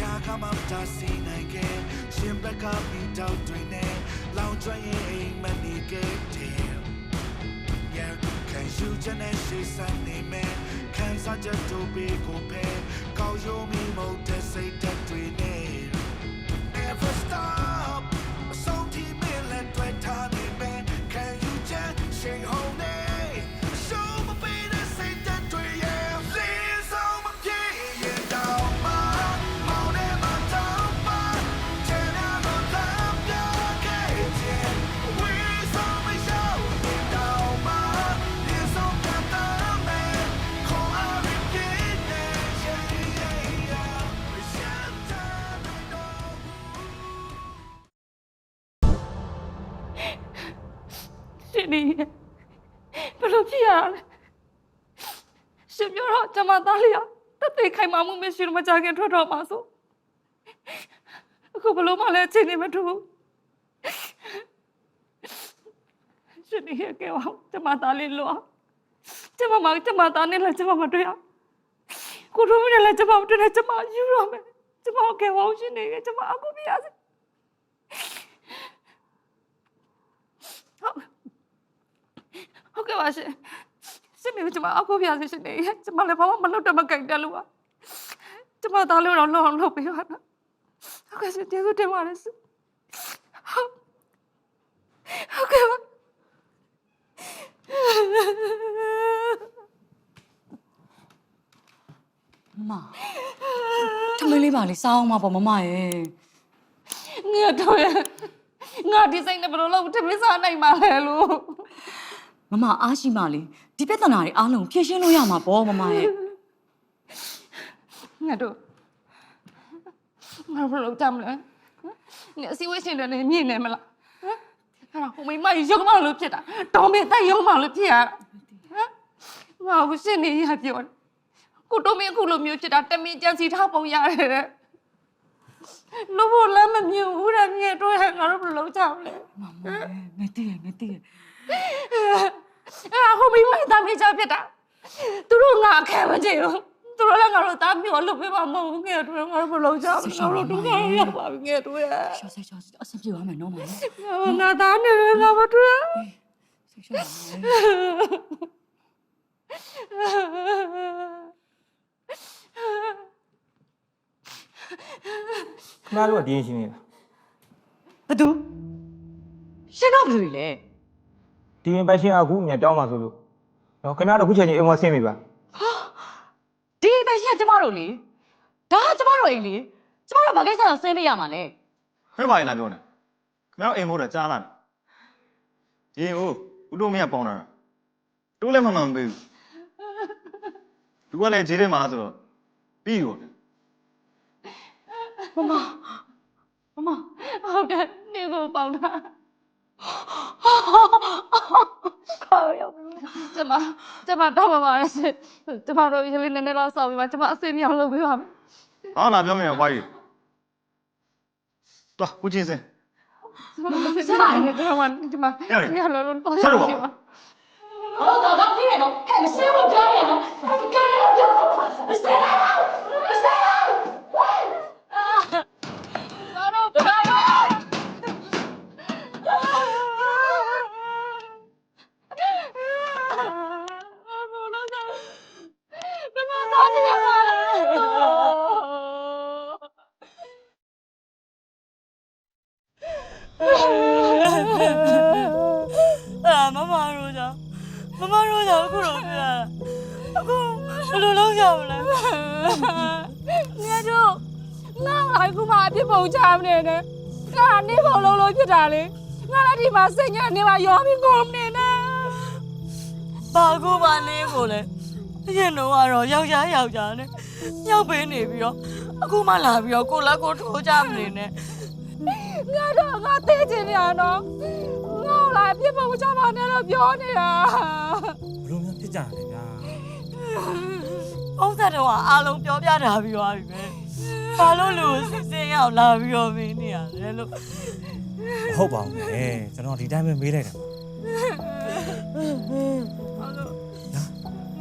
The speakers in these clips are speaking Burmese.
ရာကမှမတားစီနိုင်ခဲ့ရှင်ဘက်ကပြီးတော့တွင်နဲ့လောင်ကျွမ်းရင်အိမ်မနေခဲ့တယ် Yeah, can you just say something man? Can I just do big or pay? Call you me more to say that we need. Never stop. So team in ရှင်ပြောတော့ကျမသားလေးကတသက်ခိုင်မာမှုမရှိလို့မကြခင်ထွက်တော့မှာဆိုအခုဘယ်လိုမှလည်းအချိန်နေမထူဘူးရှင်နေရဲ့ကဲအောင်ကျမသားလေးလောကျမမကျမသားနဲ့လည်းကျမမတွေ့ရကိုတို့မနဲ့လည်းကျမမတွေ့နဲ့ကျမယူရမယ်ကျမကဲအောင်ရှင်နေရဲ့ကျမအခုပြရစေဟုတ်ဟုတ်ကဲ့ပါရှင် ရှင်မေကျွန်မအခုပြရစီရှင်နေကျွန်မလည်းဘာမှမလုပ်တော့မကြိုက်တယ်လို့ပါကျွန်မသားလို့တော့လောက်အောင်လုပ်ပေးပါနော်ဟုတ်ကဲ့ရှင်ကျေးဇူးတင်ပါတယ်ရှင်ဟုတ်ဟုတ်ကဲ့ပါမထမင်းလေးပါလေစားအောင်မပေါ့မမရဲ့ငါတော့ရငါဒီစိတ်နဲ့ဘယ်လိုလုပ်ထမင်းစားနိုင်မှာလဲလို့ မမအားရှိမလေဒီပြဿနာတွေအားလုံးဖြေရှင်းလို့ရမှာပေါ့မမရဲ့ငါတို့ငါဘယ်လိုကြမ်းလဲငါအစည်းအဝေးရှင်တွေနဲ့မြင်နေမလားဟမ်အဲ့ဒါဟိုမိမရုံမလို့ဖြစ်တာတော်မင်းတက်ရုံမလို့ဖြစ်ရတာဟမ်ငါ့ကိုရှင်နေရပြောတယ်ကိုတော်မင်းအခုလိုမျိုးဖြစ်တာတမင်ကြံစီထားပုံရတယ်တဲ့လို့ဘောလမ်းမမြင်ဘူးတဲ့ငါတို့ရငါတို့ဘယ်လိုလုပ်ကြမလဲမမရဲ့ငါတည်ရငါတည်ရ အဲ့ဟိုမိမတာမေးချဖြစ်တာသူတို့ငါအခဲမကြည့်ဘူးသူတို့လည်းငါတို့တာပြောလို့ပြပါမဟုတ်ဘူးငါတို့ငါတို့ဘယ်လိုလုပ်ကြမလဲငါတို့ဒုက္ခရောက်ပါပြီငါတို့ရရှော့ဆက်ရှော့အဆင်ပြေပါမယ်နော်မလေးငါသားနေငါမတွေ့ဆက်ရှော့ပါမယ်ခဏတော့တင်းရှင်းနေတာဘသူရှင်းတော့ဘယ်လိုလဲ ဒီရင်ပိုင်ရှင်အခုအမြန်ပြောင်းပါဆိုလို့နော်ခင်ဗျားတို့ခုချိန်ကြီးအိမ်မဆင်းပြီပါဒီပဲရှင်းကျမတို့လေဒါကကျမတို့အိမ်လေကျမတို့ဘာကိစ္စဆင်းပေးရမှာလဲဟဲ့ပါရင်လာပြောနေခင်ဗျားအိမ်မို့တာကြားလာတယ်ရေဦးဦးတို့မင်းကပေါင်းတာတိုးလည်းမမှန်ပေးဘူးသူကလည်းခြေထဲမှာဆိုတော့ပြီးရောမမမမဟုတ်တယ်နေကိုပေါင်တာ ကျမကျမတော့မှာပါရဲ့ကျမတို့ရေးလေးနည်းနည်းတော့စောင့်ပြီးမှကျမအစင်းမြောင်လုပ်ပေးပါမယ်ဟာလာပြောမယ်ဝိုင်းသွားဦးချင်းစင်ဆက်ပါနဲ့ကျမကျမရလောလောတော့ဆက်တော့ပါဟုတ်တော့တော့ပြည့်ရတော့ဟဲ့မရှင်းဘူးကြားရနော်မကြရတော့မစဲလားမစဲလား ဘယ်လိုလုပ်ရမလဲငါတို့ငါလိုက်ခုမှအဖြစ်ပုံချမနေနဲ့ငါနေပုံလုံးလုံးဖြစ်တာလေငါလည်းဒီမှာစိတ်ညစ်နေမှာရောပြီးကုန်နေနဲ့ဘာကူပါနေကိုလဲအရင်တော့ကတော့ယောက်ျားယောက်ျားနဲ့ရောက်ပေးနေပြီးတော့အခုမှလာပြီးတော့ကိုလက်ကိုထိုးကြမနေနဲ့ငါတော့ငါသိချင်နေရနော်ငါလိုက်အဖြစ်ပုံချမနေလို့ပြောနေတာဘလို့များဖြစ်ကြတယ်ဗျာ ပုံစံတော့အားလုံးပြောပြထားပြီးသွားပြီပဲဘာလို့လူကိုစစ်စင်းရောက်လာပြီးတော့မင်းနေရလဲလို့မဟုတ်ပါဘူးလေကျွန်တော်ဒီတိုင်းပဲမေးလိုက်တာပါ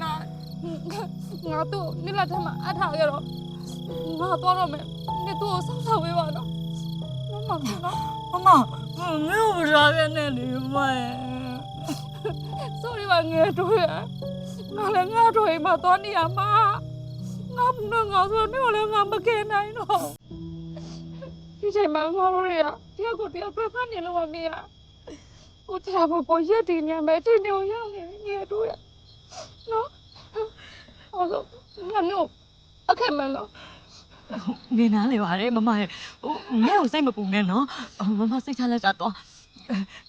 ငါငါတို့နိလတ်ထမအထောက်ရတော့ငါတော့တော့မယ်နေသူ့ကိုဆောက်ဆောက်ပေးပါတော့မမနော်မမမင်းတို့ရာခဲ့နေလေမရဲ့ sorry ပါငယ်တို့ရငါလည်းငါတို့အိမ်မှာတော့နေရမှာငါမငါဆိုနေလည်းငါမကဲနိုင်တော့ဒီချိန်မှာငါတို့ရတယောက်ကိုတယောက်ဖက်ဖက်နေလို့မမရကိုတရားပေါ်ပေါ်ရက်တင်နေမယ်တင်နေရောက်နေငယ်တို့ရနော်အဲ့တော့ငါမျိုးအခက်မလို့နေနာလေပါလေမမရဲ့ဟိုငဲ့ကိုစိတ်မပူနဲ့နော်ဟိုမမစိတ်ချလက်ချတော့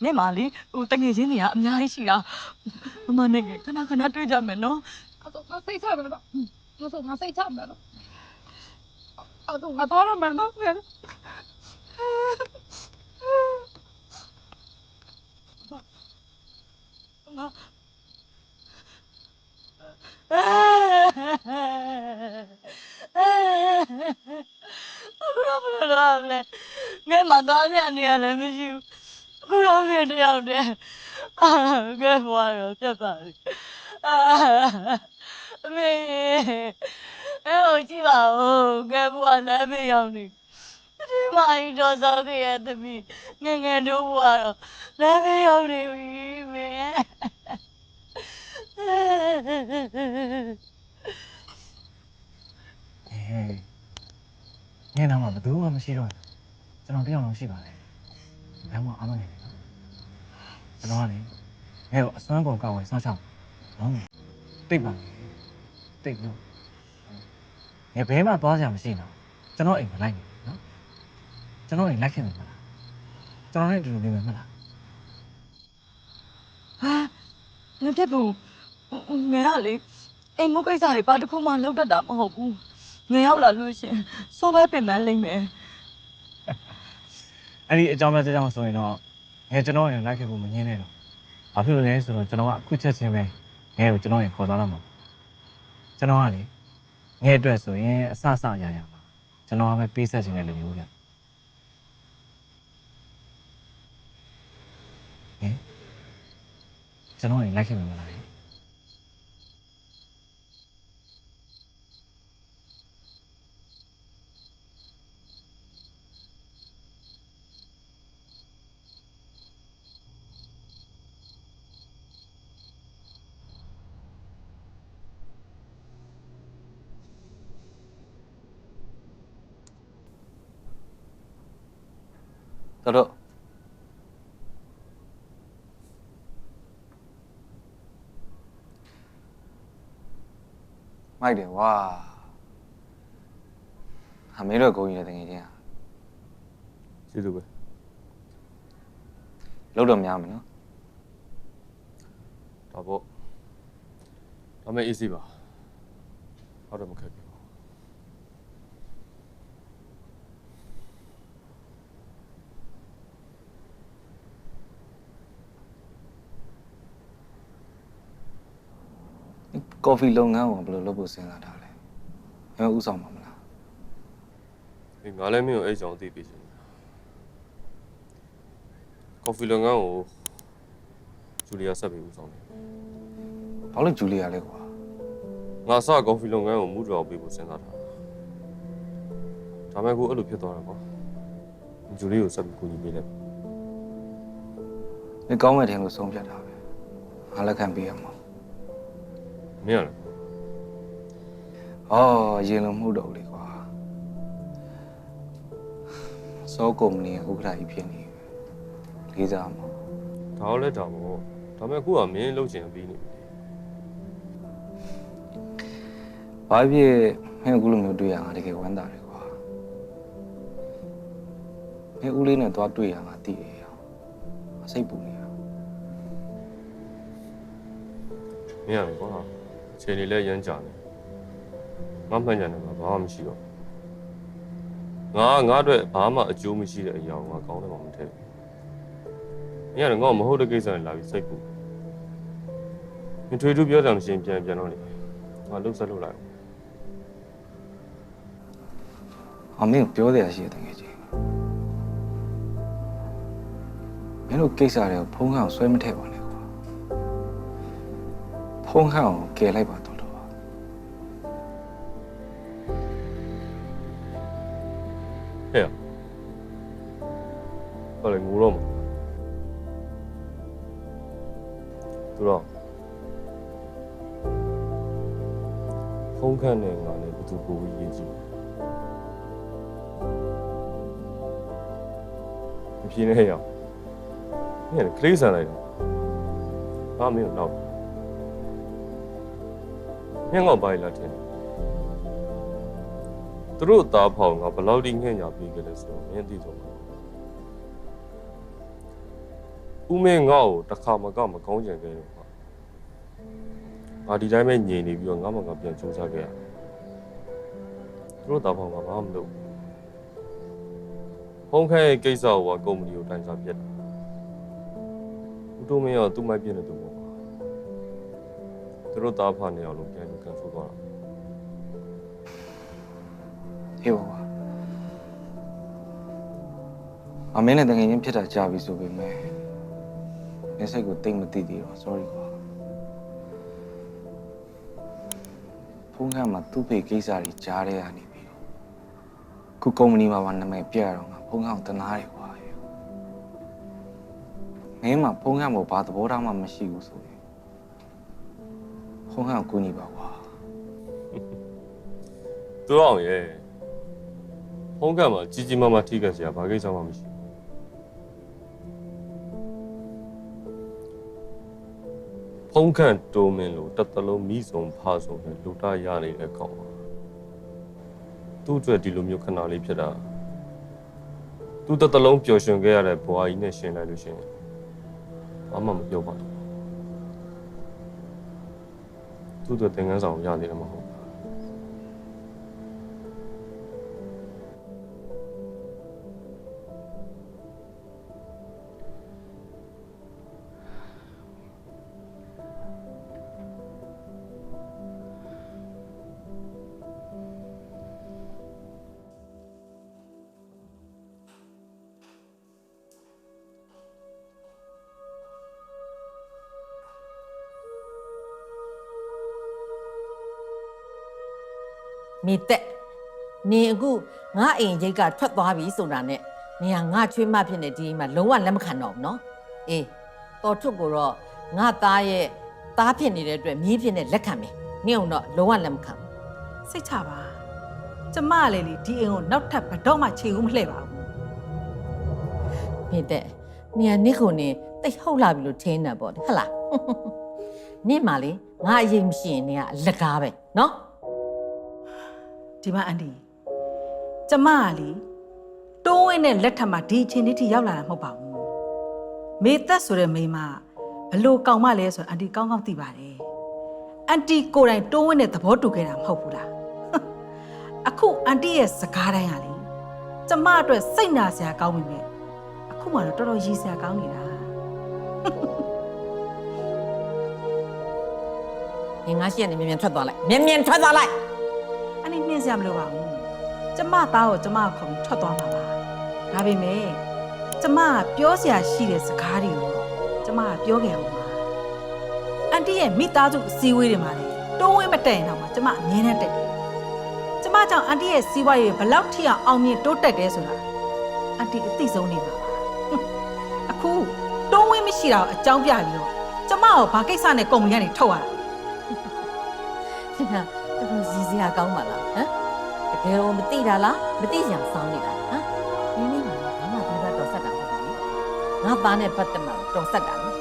နေမလေးဟိုတငယ်ချင်းတွေကအများကြီးရှိတာမမနဲ့ခဏခဏတွေ့ကြမယ်နော်အဲ့တော့ငါစိတ်ချမယ်တော့အဲ့တော့ငါစိတ်ချမယ်တော့အဲ့တော့ငါတော့ရမယ်နော်ငယ်အခုတော့ဘယ်လိုလုပ်လဲငဲ့မှာသွားတဲ့အနေနဲ့လည်းမရှိဘူး အခုတော့ပြတယောက်တည်းအာငဲ့ဘွားရောပြတ်ပါပြီအာအမေအဲ့ဟိုကြည့်ပါဦးငဲ့ဘွားလည်းမရောက်နေဒီမအင်းတော့သောက်ရဲ့သမီးငယ်ငယ်တို့ဘွားတော့လည်းမရောက်နေပြီမေအေးညနေမှာဘယ်သူမှမရှိတော့ဘူးကျွန်တော်တယောက်လုံးရှိပါတယ်ဘယ်မှအားမနေဘူးနော် ကျွန်တော်ကလေငဲ့ကိုအစွမ်းကုန်ကောက်ဝင်စောင့်ရှောက်နော်တိတ်ပါမယ်တိတ်လို့ငဲ့ဘဲမှသွားစရာမရှိတော့ကျွန်တော်အိမ်မလိုက်နေဘူးနော်ကျွန်တော်အိမ်လိုက်ခင်မယ်မလားကျွန်တော်နဲ့အတူတူနေမယ်မလားဟာငါပြတ်ဘူးငါကလေအိမ်မကိစ္စတွေဘာတစ်ခုမှလုပ်တတ်တာမဟုတ်ဘူးငါရောက်လာလို့ရှရင်စောပဲပင်ပန်းလိမ့်မယ်အဲ့ဒီအကြောင်းပဲအကြောင်းဆိုရင်တော့ ငဲကျွန်တော်ရင်လိုက်ခဲ့ဖို့မငင်းနဲ့တော့ဘာဖြစ်လို့လဲဆိုတော့ကျွန်တော်ကအခုချက်ချင်းပဲငဲကိုကျွန်တော်ရင်ခေါ်သွားတော့မှာကျွန်တော်ကလေငဲအတွက်ဆိုရင်အဆအဆအရာရာမှာကျွန်တော်ကပဲပေးဆက်ခြင်းတဲ့လူမျိုးဗျဟင်ကျွန်တော်ရင်လိုက်ခဲ့မှာမလား တော်တော့မိုက်တယ်ဝါအမေတို့ကိုကြီးတဲ့တကယ်ချင်းကျေးဇူးပဲလောက်တော့များမယ်နော်ဒါပေါ့ဒါမဲ့ easy ပါဟုတ်တယ်မခက်ဘူး ကော်ဖီလုပ်ငန်းကိုဘယ်လိုလုပ်ဖို့စဉ်းစားထားလဲမင်းဥဆောင်ပါမလားဒီငါလည်းမင်းကိုအဲ့ကြောင့်သိပေးချင်တယ်ကော်ဖီလုပ်ငန်းကိုဂျူလီယာဆက်ပြီးဦးဆောင်တယ်ဘာလို့ဂျူလီယာလဲကွာငါစကော်ဖီလုပ်ငန်းကိုမူတော်ပေးဖို့စဉ်းစားထားတာဒါမဲ့ကိုအဲ့လိုဖြစ်သွားတာပေါ့ဂျူလီကိုဆက်ပြီးကူညီပေးလိုက်မင်းကောင်းမဲ့တယ်လို့ဆုံးဖြတ်တာပဲငါလက်ခံပေးရမှာ မင်းရလေဩရင်လုံးမဟုတ်တော့ဘူးလေကွာစောကုမ္ပဏီဥက္ကဋ္ဌကြီးဖြစ်နေပြီလေးစားမှာဒါတော့လဲဒါပေါ့ဒါမဲ့ကိုကမင်းလုပ်ချင်ပြီးနေပြီဘာဖြစ်မင်းအခုလိုမျိုးတွေ့ရငါတကယ်ဝမ်းသာတယ်ကွာမင်းဦးလေးနဲ့သွားတွေ့ရငါတည်ရအောင်အစိတ်ပူနေတာမင်းရလေကွာအ ချိန်လေးလဲရမ်းကြတယ်ငါမှန်ကြတယ်ကဘာမှမရှိတော့ငါငါအတွက်ဘာမှအကျိုးမရှိတဲ့အရာကိုငါကောင်းတယ်မှမထည့်ဘူးမင်းရလေငါ့ကိုမဟုတ်တဲ့ကိစ္စနဲ့လာပြီးစိတ်ပူမင်းထွေးထူးပြောတယ်မရှင်းပြန်ပြန်တော့လေငါလှုပ်ဆက်လှုပ်လိုက်အမင်းကိုပြောတယ်ရှိတယ်တကယ်ကြီးမင်းတို့ကိစ္စတွေကိုဖုံးခန့်အောင်ဆွဲမထည့်ပါနဲ့ ကွာဖုံးခန့်အောင်ကယ်လိုက်ပါတော့တော့ဟဲ့ဘာလဲငိုတော့မသူတော့ဖုန်းခန့်နေငါလည်းဘယ်သူပိုပြီးရေးကြည့်မဖြစ်နေရအောင်ညနေခလေးဆန်လိုက်တော့ဟာမင်းတော့ ညငေါ့ပါလာတယ်သူတို့အသားဖောင်ကဘယ်လောက်ထိငှက်ညာပြီးကြလဲဆိုတော့မင်းသိတော့ဦးမင်းငါ့ကိုတစ်ခါမကမကောင်းကြံခဲ့တော့ငါဒီတိုင်းပဲညင်နေပြီးတော့ငါမှငါပြန်စူးစမ်းခဲ့ရသူတို့အသားဖောင်ကဘာမှမလုပ်ဖုန်းခဲရဲ့ကိစ္စကိုကကုမ္ပဏီကိုတိုင်စာပြတ်တယ်ဦးတို့မင်းကသူ့မိုက်ပြည့်နေသူပေါ့ကွာ သူတို့သားဖာနေအောင်လို့ပြန်ပြီးကန်ဆယ်သွားတာဟေးပါအမင်းနဲ့တကယ်ချင်းဖြစ်တာကြာပြီဆိုပေမဲ့မင်းစိတ်ကိုတိတ်မသိသေးတော့ sorry ကွာဖုန်းကမှာသူ့ဖေကိစ္စတွေကြားတဲ့ကနေပြီးတော့ခုကုမ္ပဏီမှာပါနာမည်ပြရတော့ငါဖုန်းကောင်တနာတယ်ကွာမင်းမှာဖုန်းကမို့ဘာသဘောထားမှမရှိဘူးဆိုရင် ဖုန်းကောင်ကူညီပါကွာသူတော့အောင်ရဲ့ဖုန်းကမှာကြီးကြီးမားမားထိခိုက်စရာဘာကိစ္စမှမရှိဘူးဖုန်းကန်တိုးမင်းလို့တစ်သလုံးမိစုံဖားစုံနဲ့လူတာရနေတဲ့ကောင်ပါသူ့အတွက်ဒီလိုမျိုးခဏလေးဖြစ်တာသူတစ်သလုံးပျော်ရွှင်ခဲ့ရတဲ့ဘွာကြီးနဲ့ရှင်လိုက်လို့ရှရင်ဘာမှမပြောပါဘူး သူ့အတွက်သင်ခန်းဆောင်ရ မဟုတ်ဘူးမိတက်နင်အခုငါအိမ်ရိတ်ကထွက်သွားပြီဆိုတာနဲ့နင်ကငါချွေးမဖြစ်နေဒီအိမ်မှာလုံးဝလက်မခံတော့ဘူးနော်အေးတော်ထုတ်ကိုတော့ငါသားရဲ့သားဖြစ်နေတဲ့အတွက်မြည်ဖြစ်နေလက်ခံမယ်နင့်အောင်တော့လုံးဝလက်မခံဘူးစိတ်ချပါကျမလည်းလေဒီအိမ်ကိုနောက်ထပ်ဘယ်တော့မှခြေဦးမလှည့်ပါဘူးမိတက်နင်ကနစ်ခုနေတိတ်ဟုတ်လာပြီလို့ထင်းနေပေါ့ဟဟလားနင့်မလေးငါအရင်မရှိရင်နင်ကအလက်ကားပဲနော် ဒီမှာအန်ဒီကျမကလေတိုးဝင်းတဲ့လက်ထက်မှာဒီအချိန်လေးထိရောက်လာတာမဟုတ်ပါဘူးမေသက်ဆိုတဲ့မိန်းမဘလို့ကောင်းမလဲဆိုတော့အန်တီကောင်းကောင်းသိပါတယ်အန်တီကိုယ်တိုင်တိုးဝင်းတဲ့သဘောတူခဲ့တာမဟုတ်ဘူးလားအခုအန်တီရဲ့စကားတိုင်းဟာလေကျမအတွက်စိတ်နာစရာကောင်းပြီမဲ့အခုမှတော့တော်တော်ရည်စရာကောင်းနေတာနင်ငါရှိရနေမြန်မြန်ထွက်သွားလိုက်မြန်မြန်ထွက်သွားလိုက် အဲ့ဒီနှင်းစရာမလိုပါဘူးကျမသားကိုကျမခုံထွက်သွားမှာပါဒါပေမဲ့ကျမကပြောစရာရှိတဲ့စကားတွေကိုကျမကပြောခဲ့အောင်ပါအန်တီရဲ့မိသားစုအစည်းအဝေးတွေမှာလေတိုးဝင်းမတက်ရင်တော့မှကျမအမြဲတမ်းတက်တယ်ကျမကြောင့်အန်တီရဲ့စီးပွားရေးဘယ်လောက်ထိအောင်အောင်မြင်တိုးတက်တယ်ဆိုတာအန်တီအသိဆုံးနေပါပါအခုတိုးဝင်းမရှိတာကိုအကြောင်းပြပြီးတော့ကျမကိုဘာကိစ္စနဲ့ကုမ္ပဏီကနေထုတ်ရတာနင်ကတော်တော်ရည် စရာကောင်းပါလားဟမ်တကယ်လို့မသိတာလားမသိကြအောင်စောင်းနေတာဟမ်နင်းနေမှာဘာမှဒီဘက်တော်ဆက်တာမဟုတ်ဘူးငါသားနဲ့ပတ်သက်မှာတော်ဆက်တာနော်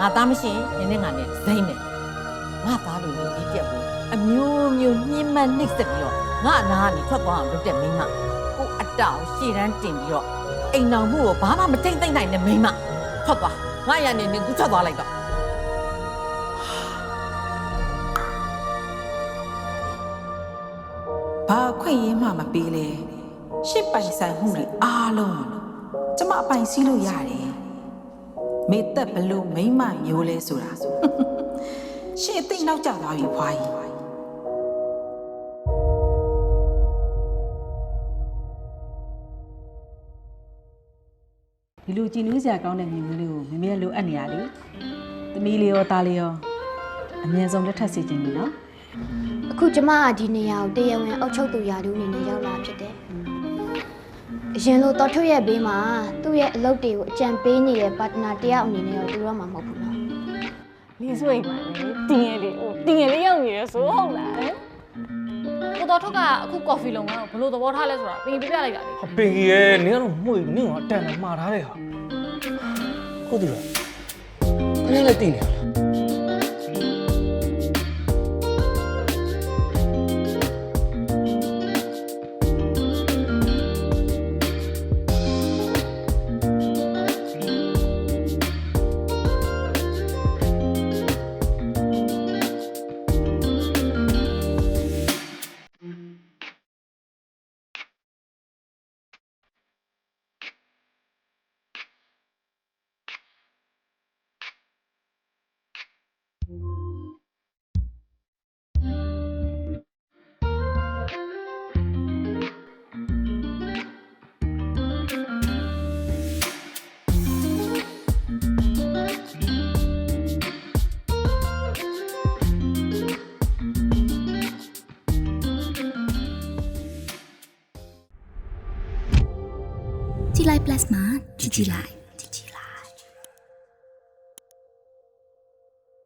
ငါသားမရှိရင်နင်းနဲ့ငါနဲ့ဇိမ့်နဲ့ငါသားလိုလူကြီးပြက်ဘူးအမျိုးမျိုးညှင်းမနှိပ်စက်ပြီးတော့ငါအနာကနေထွက်သွားအောင်လုပ်တဲ့မိန်းမကိုအတောင်ရှေ့တန်းတင်ပြီးတော့အိမ်တော်မှုကိုဘာမှမထိမ့်သိမ့်နိုင်တဲ့မိန်းမထွက်သွားငါရနေနေကူထွက်သွားလိုက်တော့ ဘာအခွင့်အရေးမှမပေးလဲရှစ်ပိုင်ဆိုင်မှုတွေအားလုံးကျမအပိုင်စီးလို့ရတယ်မေသက်ဘလို့မိမ့်မမျိုးလဲဆိုတာရှစ်အသိနောက်ကျသွားပြီဖွားကြီးဒီလိုကြည်နူးစရာကောင်းတဲ့မြင်မျိုးလေးကိုမမေလိုအပ်နေရလေသမီးလေးရောသားလေးရောအမြဲဆုံးလက်ထပ်စီခြင်းပြီနော် အခုကျမကဒီနေရာကိုတရားဝင်အုပ်ချုပ်သူရာထူးအနေနဲ့ရောက်လာဖြစ်တယ်။အအရင်လိုတော်ထုတ်ရဲ့ဘေးမှာသူ့ရဲ့အလုပ်တွေကိုအကြံပေးနေတဲ့ပါတနာတယောက်အနေနဲ့တော့တူတော့မှာမဟုတ်ဘူးနော်လေးစွိတ်ပါလေတင်းငယ်လေးဟိုတင်းငယ်လေးရောက်နေရဆိုဟုတ်လားကိုတော်ထုတ်ကအခုကော်ဖီလုံကတော့ဘယ်လိုသဘောထားလဲဆိုတာပြင်ပြပြလိုက်တာလေဟာပင်ကြီးရဲ့နင်ကတော့မှု့နင်ကအတန်နဲ့မှားထားတဲ့ဟာဟုတ်တယ်လားခလေးလည်းတည်နေရလား ကြည်လိုက်